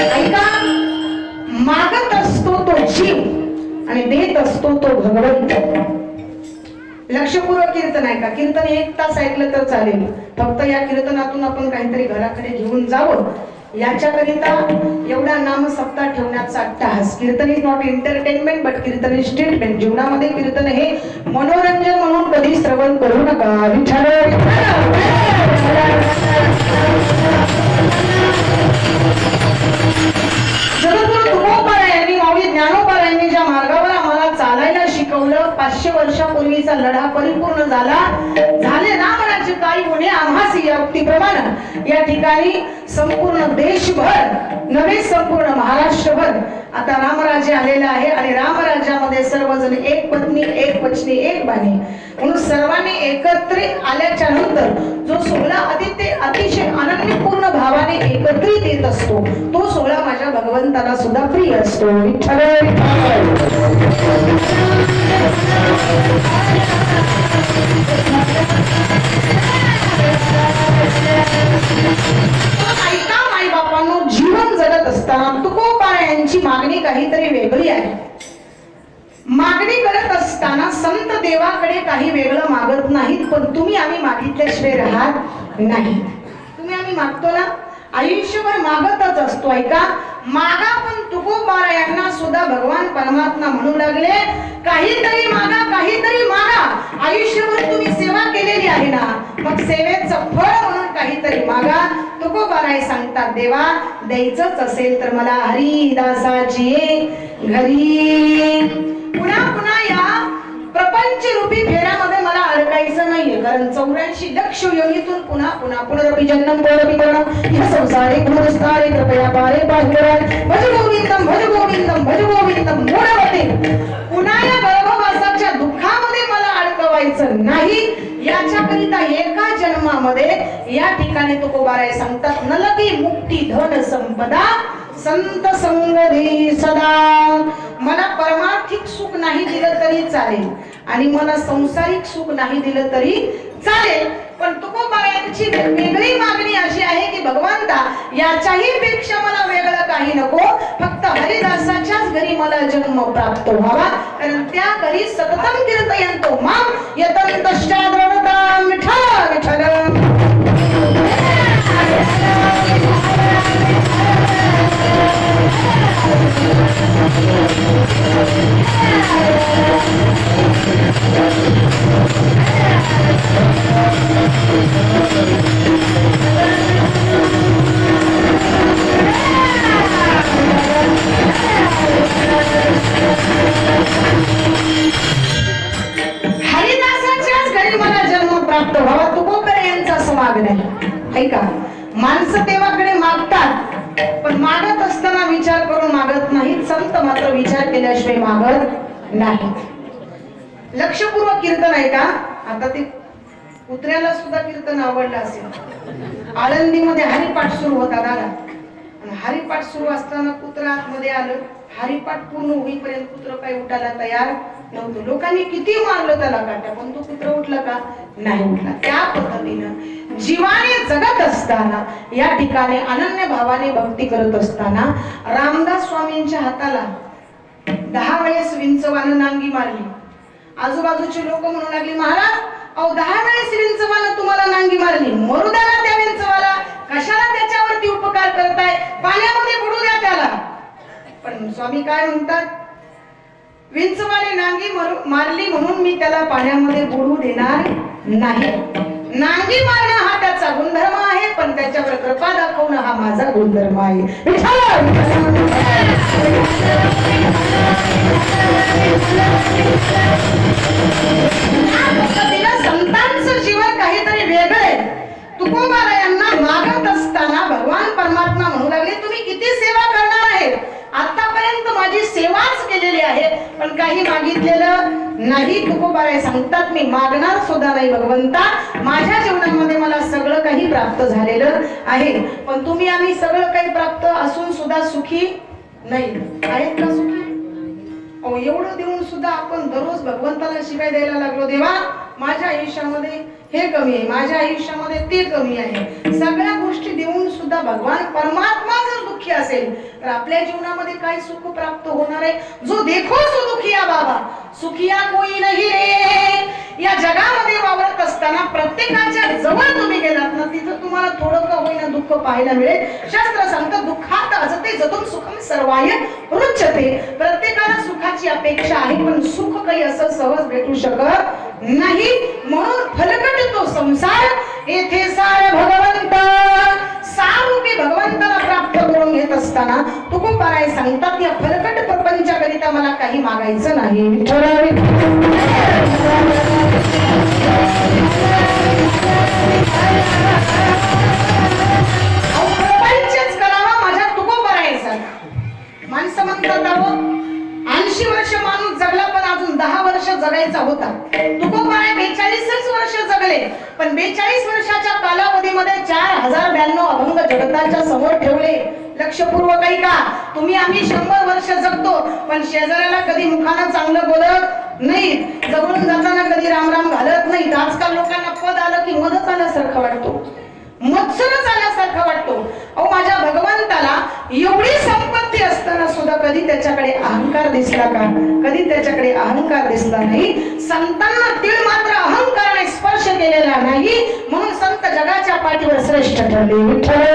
ऐका मागत असतो तो जीव आणि देत असतो तो भगवंत. लक्षपूर्वक कीर्तन ऐका. कीर्तन एक तास ऐकलं तर चालेल. फक्त या कीर्तनातून आपण काहीतरी घराकडे घेऊन जावं. याच्याकरिता एवढा नाम सप्ताह ठेवण्याचा अट्टाहास. Kirtan is not entertainment but kirtan is statement जीवनामध्ये कीर्तन हे मनोरंजन म्हणून कधी श्रवण करू नका. विचार तुकोबारायांनी ज्या मार्गावर आम्हाला चालायला शिकवलं. पाचशे वर्षापूर्वीचा लढा परिपूर्ण झाला. झाले ना काही होणे आम्हास या उक्तीप्रमाणे या ठिकाणी संपूर्ण देशभर नव्हे संपूर्ण महाराष्ट्रभर आता रामराज्य आलेलं आहे आणि रामराज्यामध्ये सर्वजण एक पत्नी एक पत्नी एक बाणी म्हणून सर्वांनी एकत्रित आल्याच्यानंतर जो सोहळा अतिशय अतिशय अनन्यपूर्ण भावाने एकत्रित देत असतो. तो सोहळा माझ्या भगवंताला सुद्धा प्रिय असतो. विठ्ठल ऐका बापांनो जीवन जगत असताना तुकोबा यांची मागणी काहीतरी वेगळी आहे. मागणी करत असताना संत देवाकडे काही वेगळं मागत नाहीत पण तुम्ही आम्ही मागितल्याशिवाय राहत नाही. तुम्ही आम्ही मागतो ना? आयुष्यभर मागतच असतो ऐका मागा पण तुकोबारा यांना सुद्धा भगवान परमात्मा म्हणू लागले. काहीतरी मागा काहीतरी मागा. आयुष्यभर तुम्ही सेवा केलेली आहे ना? मग सेवेचं फळ म्हणून काहीतरी मागा. तुकोबाराय सांगतात देवा द्यायचंच असेल तर मला हरिदासाची घरी. पुन्हा पुन्हा या प्रपंच रूपी नाहीये कारण चौऱ्याऐंशी लक्ष योनीतून पुन्हा पुन्हा पुनरपी जन्म पुनरपी मरणम या संसारे पुनरुस्तारे कृपया पारे पाहिजे भज गोविंदम भज गोविंदम भज गोविंदम मोडवते पुन्हा या गर्भवासाच्या दुःखामध्ये मला अडकवायचं नाही. याच्याकरिता एका जन्मामध्ये या ठिकाणी तुकोबाराय सांगतात नलकी मुक्ती धन संपदा. संत संगरी सदा. मला परमार्थिक सुख नाही दिलं तरी चालेल. आणि मला संसारिक सुख नाही दिलं तरी चालेल. पण तुकोबायांची वेगळी मागणी अशी आहे की भगवंता याच्याही पेक्षा मला वेगळं काही नको. फक्त हरिदासाच्याच घरी मला जन्म प्राप्त व्हावा. कारण त्या घरी सततम कीर्तयंतो माम यतंतश्चाद्रवतां विठ्ठल विठ्ठल. आळंदीमध्ये हरिपाठ सुरू होता दादा. आणि हरिपाठ सुरू असताना कुत्र आतमध्ये आलं. हरिपाठ पूर्ण होईपर्यंत कुत्र काही उठायला तयार नव्हतं. लोकांनी किती मारलं त्याला काट्या पण तो कुत्र उठला का? नाही उठला. त्या पद्धतीनं जीवाने जगत असताना या ठिकाणी अनन्य भावाने भक्ती करत असताना रामदास स्वामींच्या हाताला दहा वेळेस विंचवानं नांगी मारली. आजूबाजूचे लोक म्हणू लागले महाराज अहो दहा वेळेस विंचवाला तुम्हाला नांगी मारली. मरू द्या ना त्या विंचवाला कशाला त्याच्यावरती उपकार करताय? पाण्यामध्ये बुडू द्या त्याला. पण स्वामी काय म्हणतात? विंचवाने नांगी मरू- मारली म्हणून मी त्याला पाण्यामध्ये बुडू देणार नाही. नांगी मारणं हा त्याचा गुणधर्म आहे पण त्याच्यावर कृपा दाखवणं हा माझा गुणधर्म आहे. विठ्ठल! माणसं जीवन काहीतरी वेगळं आहे. यांना मागत असताना भगवान परमात्मा म्हणू लागले तुम्ही किती सेवा करणार आहे आतापर्यंत माझी सेवाच केलेली आहे पण काही मागितलेलं नाही. तुकोबाराय सांगतात मी मागणार सुद्धा नाही भगवंता. माझ्या जीवनामध्ये मला सगळं काही प्राप्त झालेलं आहे पण तुम्ही आम्ही सगळं काही प्राप्त असून सुद्धा सुखी नाही. आहेत का सुखी? एवढं देऊन सुद्धा आपण दररोज भगवंताला शिवाय द्यायला लागलो देवा. माझ्या आयुष्यामध्ये हे कमी आहे. माझ्या आयुष्यामध्ये ते कमी आहे. सगळ्या गोष्टी देऊन सुद्धा भगवान परमात्मा जर दुःखी असेल तर आपल्या जीवनामध्ये काय सुख प्राप्त होणार आहे? जो देखो सो दुखिया बाबा. सुखिया कोई नाही रे. या जगामध्ये वावरत असताना प्रत्येकाच्या जवळ तुम्ही गेलात ना तिथं तुम्हाला थोडं का होईना दुःख पाहायला मिळेल. शास्त्र सांगतं दुःखात अजते जतून सुखम सर्वाय रुचते प्रत्येकाला सुखाची अपेक्षा आहे पण सुख काही असं सहज भेटू शकत नाही. म्हणून फलकट तो संसार. येथे सार भगवंत. सारूपी भगवंताला प्राप्त करून घेत असताना तुकोबाराय सांगतात या फलकट प्रपंचाकरिता मला काही मागायचं नाही. प्रपंचच करावा माझ्या तुकोबारायचा. माणसं म्हणतात अहो ऐंशी वर्ष माणूस जगला पण अजून दहा वर्ष जगायचा होता. तुकोबाने बेचाळीसच वर्ष जगले पण बेचाळीस वर्षाच्या कालावधीमध्ये चार हजार ब्याण्णव अभंग जगताच्या समोर ठेवले. लक्षपूर्वक ऐका तुम्ही आम्ही शंभर वर्ष जगतो पण शेजाऱ्याला कधी मुखानं चांगलं बोलत नाही जवळून जाताना कधी रामराम घालत नाहीत. आजकाल लोकांना पद आलं की मदत आल्यासारखं वाटतो. मत्सरच आल्यासारखा वाटतो अहो माझ्या भगवंताला एवढी संपत्ती असताना सुद्धा कधी त्याच्याकडे अहंकार दिसला का कधी त्याच्याकडे अहंकार दिसला नाही संतांना तीळ मात्र अहंकाराने स्पर्श केलेला नाही म्हणून संत जगाच्या पाठीवर श्रेष्ठ ठरले विठ्ठल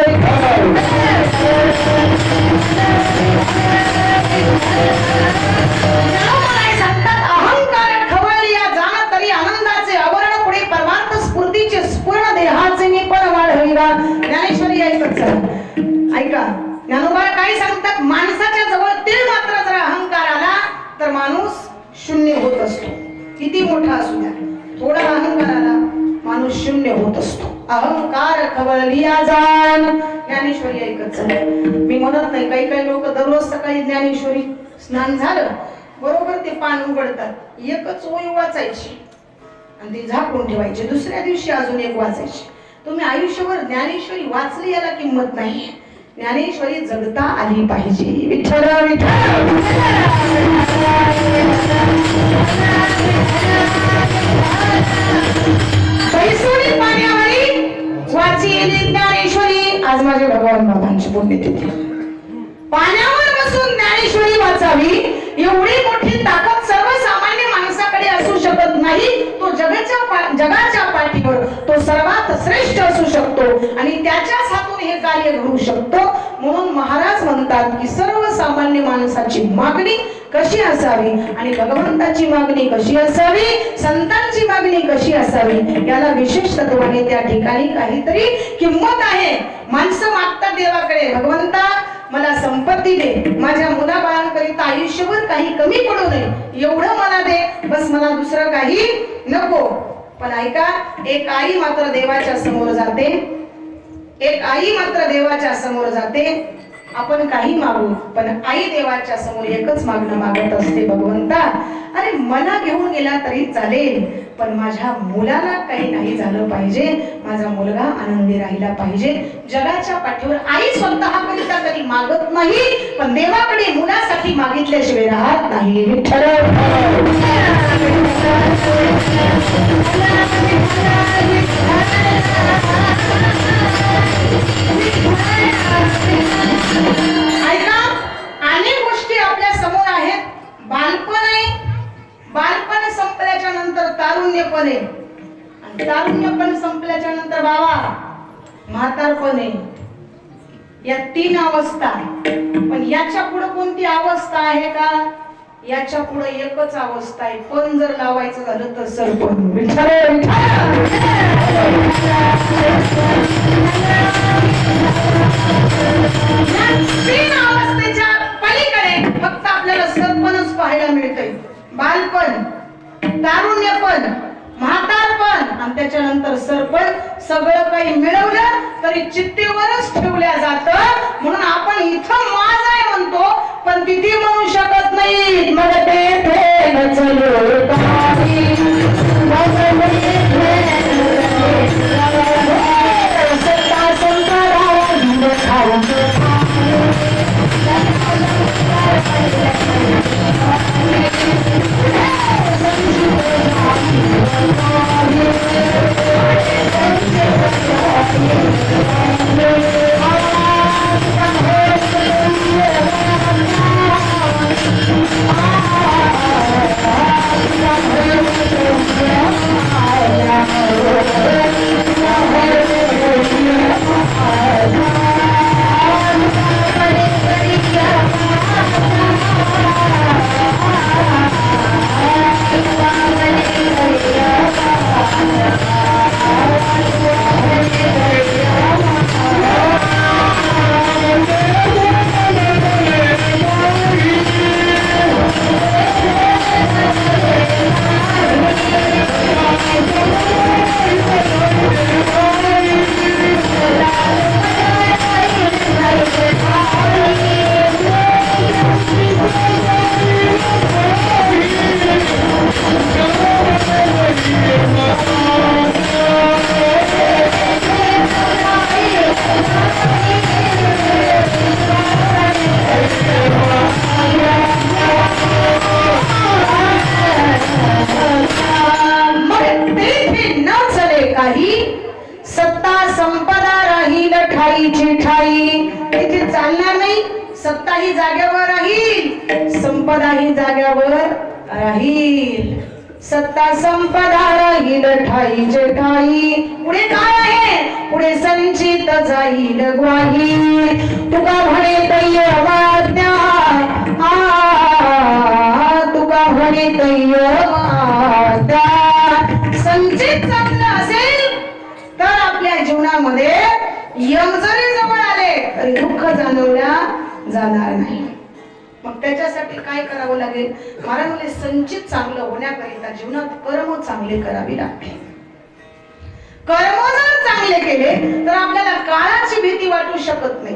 ज्ञानेश्वरी ऐका. ज्ञानोबा काय सांगतात? माणसाच्या जवळ ते मात्र जर अहंकार आला तर माणूस शून्य होत असतो. किती मोठा असू द्या. थोडा अहंकार आला माणूस शून्य होत असतो. अहंकार खवळलिया जाण ज्ञानेश्वरी ऐकत मी म्हणत नाही काही काही लोक दररोज सकाळी ज्ञानेश्वरी स्नान झालं बरोबर ते पान उघडतात. एकच ओळी वाचायची. आणि ती झाकून ठेवायची. दुसऱ्या दिवशी अजून एक वाचायची. तुम्ही आयुष्यभर ज्ञानेश्वरी वाचली याला किंमत नाही. ज्ञानेश्वरी जगता आली पाहिजे. विठ्ठल विठ्ठल! ज्ञानेश्वरी. आज माझ्या भगवान बाबांची पुण्यतिथी. पाण्यावर बसून ज्ञानेश्वरी वाचावी. एवढी मोठी ताकद सर्वसामान्य माणसाकडे असू शकत नाही. जगाच्या जगाच्या पाठीवर तो सर्वात श्रेष्ठ असू शकतो आणि त्याच्याच हातून हे कार्य घडू शकतो. म्हणून महाराज म्हणतात की सर्वसामान्य माणसाची मागणी कशी असावी? आणि भगवंताची मागणी कशी असावी? संतांची मागणी कशी असावी? याला विशेष तत्वाने त्या ठिकाणी काहीतरी किंमत आहे. माणसं मागतात देवाकडे. भगवंता मला संपत्ती दे. माझ्या मुलाबाळांकरिता आयुष्यभर काही कमी पडू नये. एवढं मला दे. बस मला दुसरं काही नको. पण ऐका एक आई मात्र देवाच्या समोर जाते. एक आई मात्र देवाच्या समोर जाते. आपण काही मागू पण आई देवाच्या समोर एकच मागणं मागत असते भगवंता. अरे मला घेऊन गेला तरी चालेल पण माझ्या मुलाला काही नाही झालं पाहिजे. माझा मुलगा आनंदी राहिला पाहिजे. जगाच्या पाठीवर आई स्वतः करिता कधी मागत नाही पण देवाकडे मुलासाठी मागितल्याशिवाय राहत नाही. विठ्ठल बालपण आहे. बालपण संपल्याच्या नंतर तारुण्यपण आहे. आणि तारुण्यपण संपल्याच्या नंतर बाबा म्हातारपण आहे. या तीन अवस्था. पण याच्यापुढे कोणती अवस्था आहे का? याच्यापुढे एकच अवस्था आहे. पण जर लावायचं झालं तर सरपण. विठ्ठल विठ्ठल संपदा राहील ठाईचे ठाई. पुढे काय आहे? पुढे संचित जाईल ग्वाही. तुका म्हणे तय्य वाद्या तुका म्हणे तय्य त्याच्यासाठी काय करावं लागेल? महाराज म्हणजे संचित चांगलं होण्याकरिता जीवनात कर्म चांगले करावे लागतील कर्म जर चांगले केले तर आपल्याला काळाची भीती वाटू शकत नाही.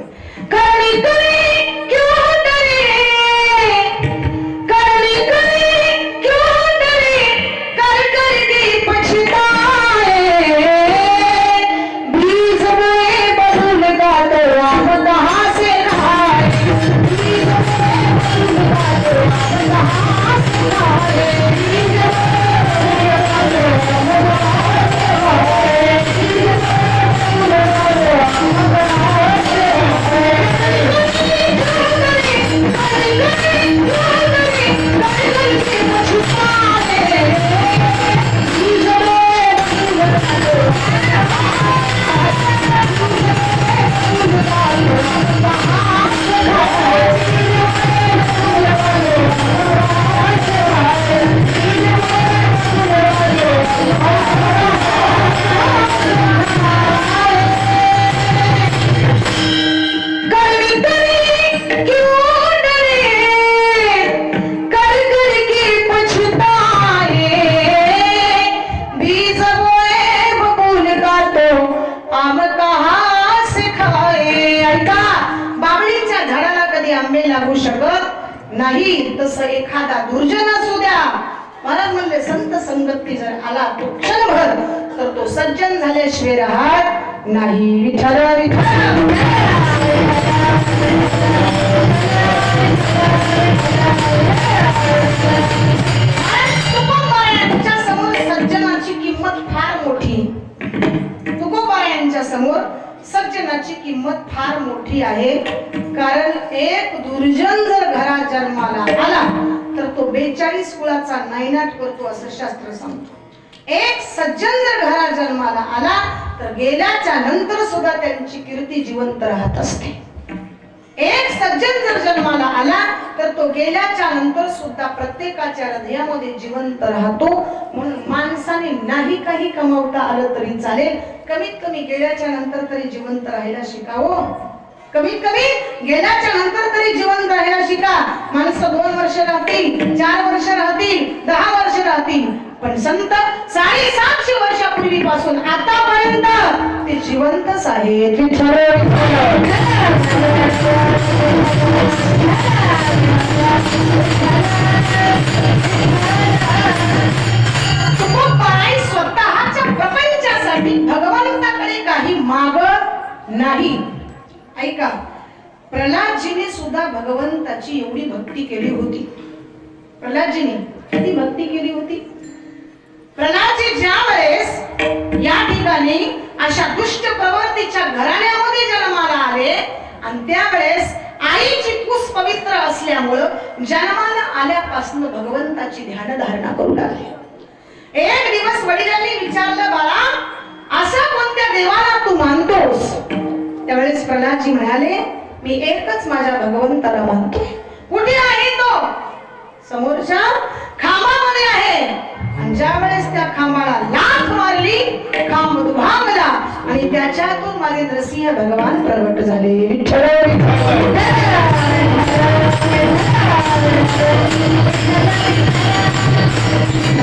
तो बेचाळीस कुळाचा नायनाट करतो असं शास्त्र सांगतो. एक सज्जन जर घरा जन्माला आला तर गेल्याच्यानंतर सुद्धा त्यांची कीर्ती जिवंत राहत असते. एक सज्जन जर जन्माला आला तर तो गेल्याच्यानंतर सुद्धा प्रत्येकाच्या हृदयामध्ये जिवंत राहतो. म्हणून माणसाने नाही काही कमावता आलं तरी चालेल. कमीत कमी गेल्याच्यानंतर तरी जिवंत राहायला शिकावं. कमीत कमी गेल्याच्यानंतर तरी जिवंत राहायला शिका. माणसं दोन वर्ष राहतील चार वर्ष राहतील दहा वर्ष राहतील. पण संत साडेसातशे वर्षापूर्वीपासून आतापर्यंत ते जिवंतच आहेत स्वतःच्या प्रपंचासाठी भगवंताकडे काही मागत नाही. ऐका प्रल्हादजीने सुद्धा भगवंताची एवढी भक्ती केली होती. प्रल्हादजीने किती भक्ती केली होती? प्रल्हादजी ज्या वेळेस या ठिकाणी अशा दुष्ट प्रवृत्तीच्या घराण्यामध्ये जन्माला आले आणि त्यावेळेस आईची कुस पवित्र असल्यामुळं जन्माला आल्यापासून भगवंताची ध्यान धारणा करू लागले. एक दिवस वडिलांनी विचारलं बाळा असं कोणत्या देवाला तू मानतोस? त्यावेळेस प्रल्हादजी म्हणाले मी एकच माझ्या भगवंताला म्हणतो कुठे आहे तो? समोरच्या खांबामध्ये आहे. आणि ज्या वेळेस त्या खांबाला लाथ मारली खांब दुभागला आणि त्याच्यातून माझे नरसिंह भगवान प्रगट झाले. विठ्ठल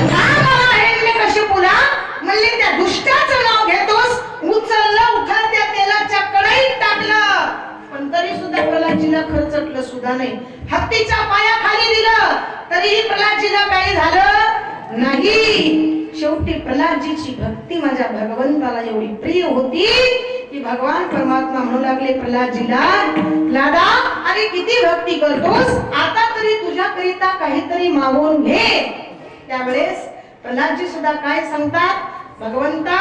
कशी पुन्हा म्हणले त्या दुष्टाचं नाव घेतोस उचललं उठल त्या तेलाच्या कढईत टाकलं पण तरी सुद्धा प्रल्हादजीला खर्चटलं सुद्धा नाही हत्तीच्या पायाखाली दिलं तरीही प्रल्हादजीला काही झालं नाही शेवटी प्रल्हादजीची भक्ती माझ्या भगवंताला एवढी प्रिय होती की भगवान परमात्मा म्हणू लागले प्रल्हादजीला लाडा अरे किती भक्ती करतोस? आता तरी तुझ्याकरिता काहीतरी मागून घे. त्यावेळेस प्रल्हादजी सुद्धा काय सांगतात? भगवंता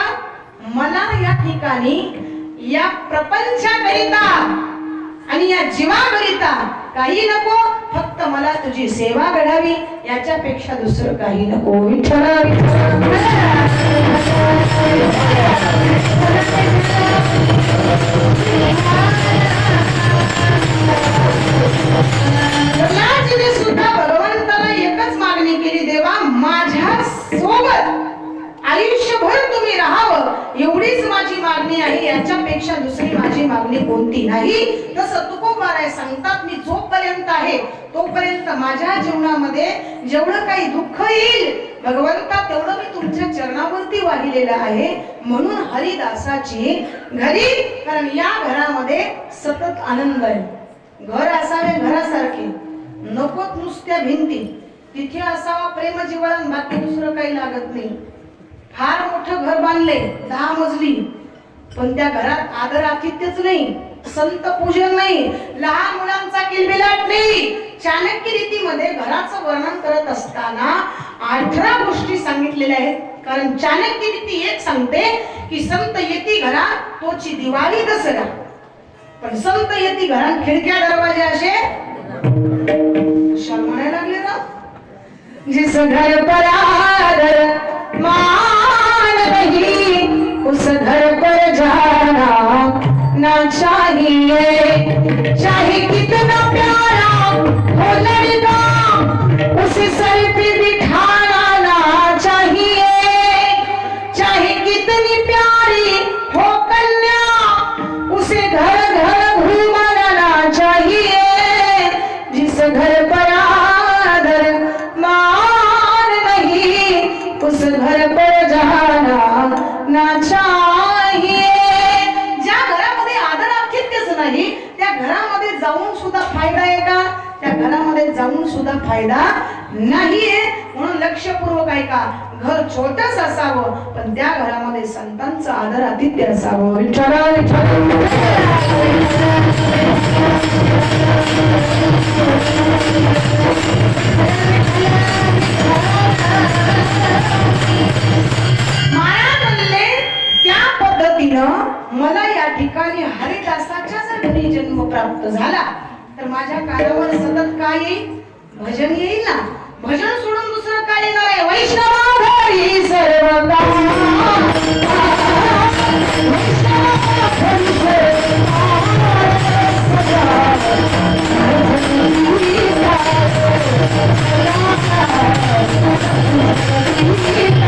मला या ठिकाणी या प्रपंचाकरिता आणि या जीवाकरिता काही नको फक्त मला तुझी सेवा घडावी याच्यापेक्षा दुसरं काही नको. विठ्ठला प्रल्हादजीने सुद्धा भगवंताला एकच मागणी केली देवा माझ्या सोबत आयुष्यभर तुम्ही राहावं. एवढीच माझी मागणी आहे. याच्यापेक्षा दुसरी माझी मागणी कोणती नाही? तसं तुकोबाराय सांगतात मी जोपर्यंत आहे तोपर्यंत माझ्या जीवनामध्ये जेवढं काही दुःख येईल भगवंता तेवढं मी तुमच्या चरणावरती वाहिलेलं आहे. म्हणून हरिदासाची घरी कारण या घरामध्ये सतत आनंद आहे. घर असावे घरासारखे नकोत नुसत्या भिंती. तिथे असावा प्रेम जिवळण बाकी दुसरं काही लागत नाही. फार मोठं घर बांधले दहा मजली. पण त्या घरात आदर आतिथ्यच नाही. संत पूजन नाही लहान मुलांचा किलबिलाट नाही चाणक्य रीतीमध्ये घराचं वर्णन करत असताना अठरा गोष्टी सांगितलेल्या आहेत. कारण चाणक्य रीती एक सांगते की संत येती घरा तोची दिवाळी दसरा. पण संत येती घरात खिडक्या दरवाजे असे? शर्माने लागले ना. जिस घर पर आदर मान नहीं उस घर पर ना चाहिए। चाहे कितना प्यारा हो लड़का उसे सर पे जाऊन सुद्धा फायदा नाहीये. म्हणून लक्षपूर्वक आहे का घर छोटस असावं पण त्या घरामध्ये संतांचं आदर आतिथ्य असावं. विचारा माया म्हणले त्या पद्धतीनं मला या ठिकाणी हरिदासाच्या जर घरी जन्म प्राप्त झाला. तर माझ्या कानावर सतत काय येईल भजन येईल ना? भजन सोडून दुसरं काय येणार आहे? वैष्णवा सर्व Thank you.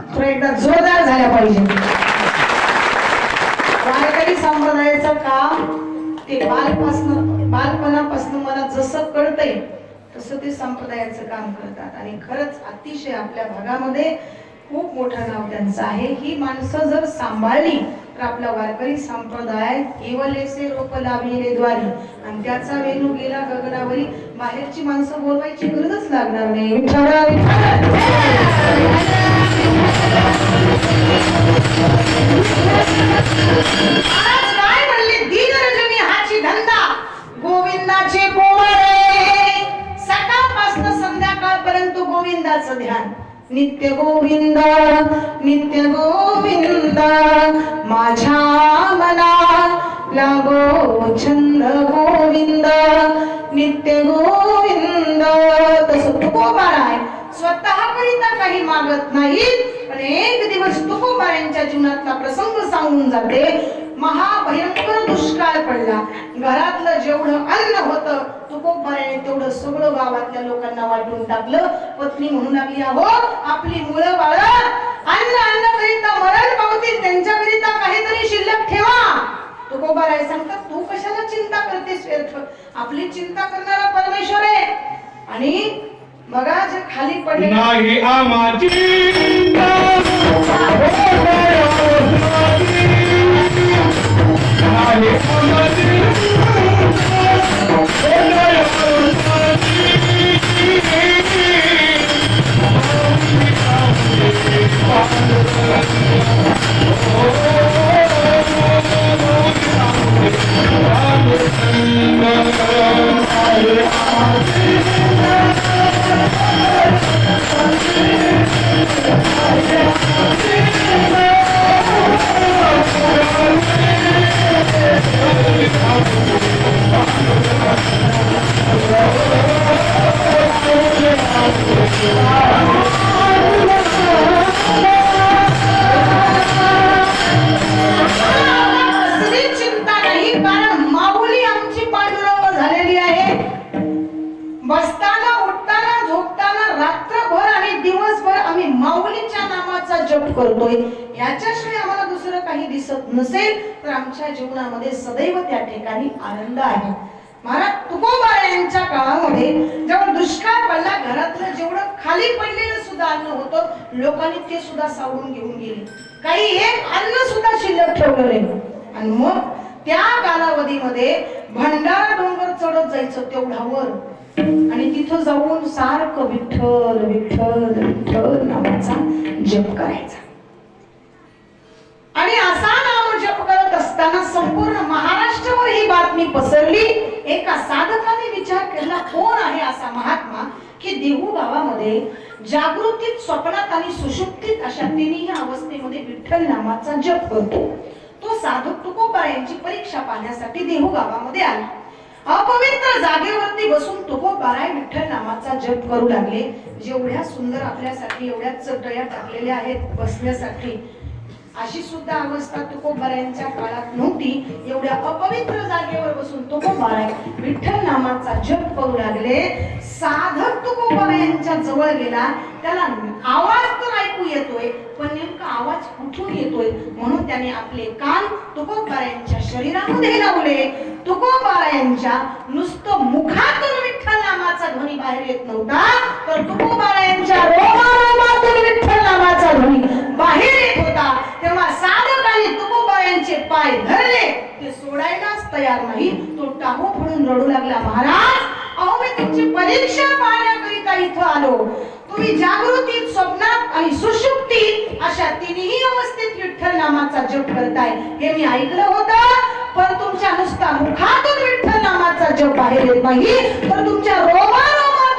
एकदा जोरदार झाल्या पाहिजे. वारकरी संप्रदायाचं काम ते बालपासन बालपणापासून मला जसं कळतंय तसं ते संप्रदायाचं काम करतात. आणि खरंच अतिशय आपल्या भागामध्ये खूप मोठं नाव त्यांचं आहे. ही माणसं जर सांभाळली तर आपला वारकरी संप्रदाय केवल रोप लाभिले द्वारी. आणि त्याचा वेणू गेला गगनावरी बाहेरची माणसं बोलवायची गरजच लागणार नाही. विठ्ठला, काय म्हणले? हाची धंदा. गोविंदाचे सकाळपासून संध्याकाळपर्यंत गोविंदाचं ध्यान. नित्य गोविंद नित्य गोविंद माझ्या मना लागो छंद गोविंद नित्य गोविंद. तस तुकोबाराय स्वतः करिता काही मागत नाहीत पण एक दिवस तुकोबारांच्या जीवनातला प्रसंग सांगून जाते. महाभयंकर दुष्काळ पडला. घरातलं जेवढं अन्न होतं तुकोबाराने तेवढं सगळं गावातल्या लोकांना वाटून टाकलं. पत्नी म्हणू लागली अहो आपली मुलं बाळ अन्न अन्न करिता मरण पावतील. त्यांच्याकरिता काहीतरी शिल्लक ठेवा. तुकोबाराय सांगतात तू कशाला चिंता करतेस व्यर्थ? आपली चिंता करणारा परमेश्वर आहे. आणि बघा जे खाली पडले नाही आमाची नाही ते सुद्धा सावरून घेऊन गेले. काही एक अन्न सुद्धा शिल्लक ठेवलं आणि मग त्या कालावधीमध्ये भंडारा डोंगर चढत जायचं तेवढावर आणि तिथं जाऊन सारखं विठ्ठल विठ्ठल विठ्ठल नावाचा जप करायचा. आणि असा नाम जप करत असताना संपूर्ण महाराष्ट्रावर ही बातमी पसरली. एका साधकाने विचार केला कोण आहे असा महात्मा? की देहू भावामध्ये जागृतीत स्वप्नात आणि सुषुप्तीत अशा तिन्ही अवस्थेमध्ये विठ्ठल नामाचा जप करतो. तो साधक तुकोबा यांची परीक्षा पाहण्यासाठी देहू गावामध्ये आला. अपवित्र जागेवरती बसून तुकोबाराय विठ्ठल नामाचा जप करू लागले. जेवढ्या सुंदर आपल्यासाठी एवढ्या चटया टाकलेल्या आहेत बसण्यासाठी. अशी सुद्धा अवस्था तुकोबारायांच्या काळात नव्हती. एवढ्या अपवित्र जागेवर बसून तुकोबाराय विठ्ठल नामाचा जप करू लागले. साधक तुकोबारायांच्या जवळ गेला. त्याला आवाज तर ऐकू येतोय पण नेमका आवाज कुठून येतोय? म्हणून त्याने आपले कान तुकोबारायांच्या शरीरामध्ये लावले. तुकोबारायांच्या नुसतं मुखातून विठ्ठल नामाचा ध्वनी बाहेर येत नव्हता तर तुकोबारायांच्या रोमारोमातून विठ्ठल नामाचा ध्वनी बाहेर येत तेव्हा साधकाने तुकोबारायांचे पाय धरले. ते सोडायलाच तयार नाही. तो टाहो फोडून रडू लागला महाराज अहो मी तुमची परीक्षा पाहण्याकरिता इथं आलो. तुम्ही जागृतीत स्वप्नात आणि सुषुप्तीत अशा तिन्ही अवस्थेत विठ्ठल नामाचा जप करताय. हे मी ऐकलं होतं पण तुमच्या नुसता मुखातून विठ्ठल नामाचा जप बाहेर येत नाही. तर तुमच्या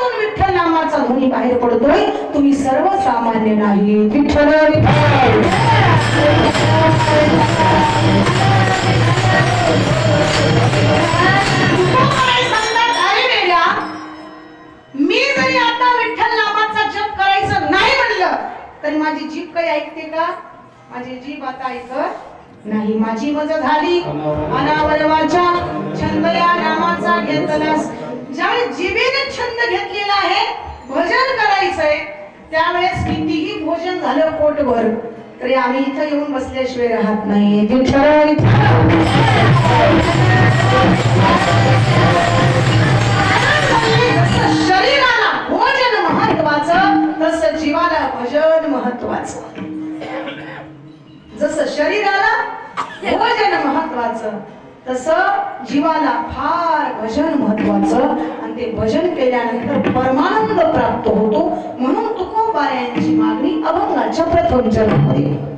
रोमारोमातून विठ्ठल नामाचा ध्वनी बाहेर पडतोय. तुम्ही सर्वसामान्य नाही. विठ्ठल मी जरी आता विठ्ठल नामाचा जप करायचं नाही म्हणलं तरी माझी जीभ काही ऐकते का? माझी जीभ आता ऐकत नाही. माझी मज झाली. अनावलवाच्या छंद या नामाचा घेतलास. आणि जिभेने छंद घेतलेला आहे भजन करायचंय. त्यावेळेस कितीही भोजन झालं पोटभर तरी आम्ही इथं येऊन बसल्याशिवाय राहत नाही शरीराला भोजन महत्वाचं तसं जीवाला भजन महत्वाचं. जसं शरीराला भोजन महत्वाचं तसं जीवाला फार भजन महत्वाचं. आणि ते भजन केल्यानंतर परमानंद प्राप्त होतो. म्हणून तुकोबाऱ्यांची मागणी अभंगाच्या प्रथम चरणामध्ये.